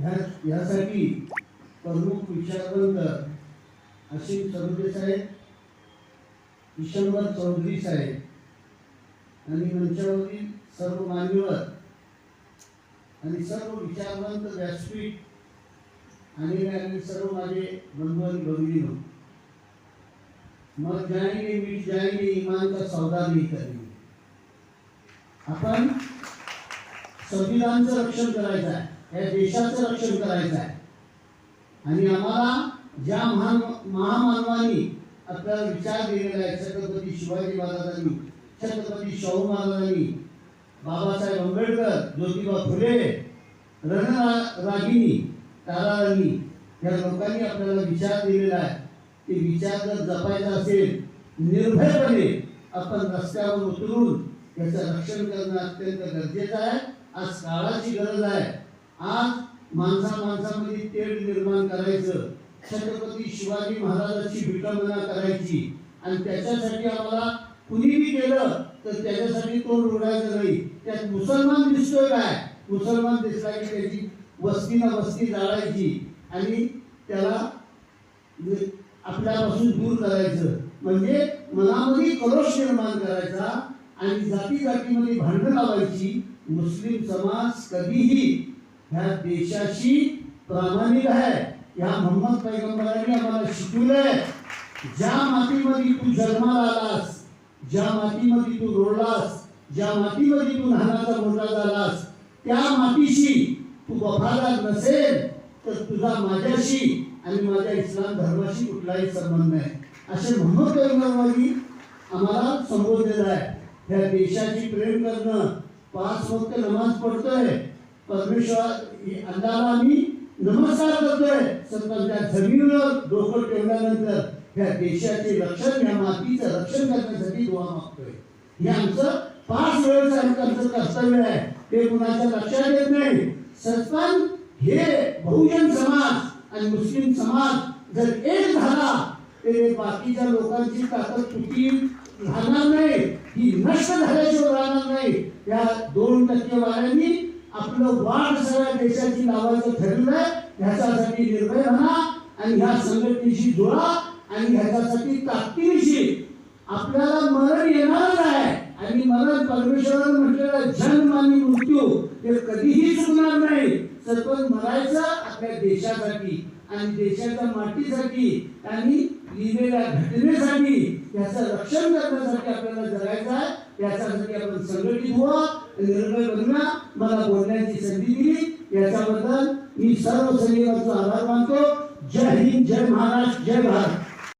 ह्या प्रमुख विचारवंत असीम सरोदे साहेब विशंबर चौधरी साहेब आणि मंचावरील सर्व मान्यवर आणि सर्व विचारवंत व्यासपीठ आणि आणि सर्व माझे बंधू आणि भगिनीनो मग जाएंगे मिट जाएंगे ईमान का सौदा नहीं करेंगे आपण संविधानचं रक्षण करायचं आहे. या देशाचं रक्षण करायचं आहे. आणि आम्हाला ज्या महान महामानवानी आपल्याला विचार दिलेला आहे छत्रपती शिवाजी महाराजांनी छत्रपती शाहू महाराजांनी बाबासाहेब आंबेडकर ज्योतिबा फुले रणरागिनी ताराराणी या लोकांनी आपल्याला विचार दिलेला आहे. ते विचार जर जपायचा असेल निर्भयपणे आपण रस्त्यावर उतरून त्याचं रक्षण करणं अत्यंत गरजेचं आहे. आज काळाची गरज आहे. आज माणसा माणसामध्ये तेढ निर्माण करायचं. छत्रपती शिवाजी महाराजांची विटंबना करायची. आणि त्याच्यासाठी आम्हाला कुणीही केलं तर त्याच्यासाठी तो उडायचं नाही. त्यात मुसलमान दिसतोय काय? मुसलमान दिसला की त्याची वस्ती ना वस्ती जाळायची. आणि त्याला म्हणजे आपल्यापासून दूर करायचं. म्हणजे मनामध्ये करोष निर्माण करायचा आणि जाती जातीमध्ये भांडण लावायची. मुस्लिम समाज कधीही ह्या देशाशी प्रामाणिक आहे. या मोहम्मद पैगंबरांनी आम्हाला शिकवलंय. ज्या मातीमध्ये तू जन्माला आलास ज्या मातीमध्ये तू रोडलास ज्या मातीमध्ये तू लहानाचा मोठा झालास त्या मातीशी तू वफादार नसेल तर तुझा माझ्याशी आणि माझ्या इस्लाम धर्माशी कुठलाही संबंध नाही. असे मोहम्मद पैगंबरांनी आम्हाला संबोधलेलं आहे. ह्या देशाची प्रेम करणं पाच वक्त नमाज पडतोय परमेश्वर अल्लाला आम्ही नमस्कार करतोय. पण त्या जमिनीवर डोकं ठेवल्यानंतर ह्या देशाचे रक्षण या मातीचं रक्षण करण्यासाठी दुवा मागतोय. हे आमचं पाच वेळेस आमचं कर्तव्य आहे. ते कुणाच्या लक्षात येत नाही. सरपंच हे बहुजन समाज आणि मुस्लिम समाज जर एक झाला ते बाकीच्या लोकांची ताकद तुटी राहणार नाही. ही नष्ट झाल्याशिवाय राहणार नाही. या दोन टक्के वाऱ्यांनी आपलं वाढ सगळ्या देशाची लावायचं ठरवलंय ह्याच्यासाठी निर्भय राहा आणि ह्या संघटनेशी जोडा आणि ह्याच्यासाठी ताकदीशी आपल्याला मरण येणारच आहे. आणि मरण परमेश्वरानं म्हटलेलं जन्म आणि मृत्यू हे कधीही चुकणार नाही. सरपंच मरायचं आपल्या देशासाठी आणि देशाच्या मातीसाठी आणि लिहिलेल्या घटनेसाठी याचं रक्षण करण्यासाठी आपल्याला त्याच्यासाठी आपण संघटित व्हा निर्णय बनवा मला बोलण्याची संधी दिली. याच्याबद्दल मी सर्व सैनिकांचा आभार मानतो. जय हिंद जय महाराष्ट्र जय भारत.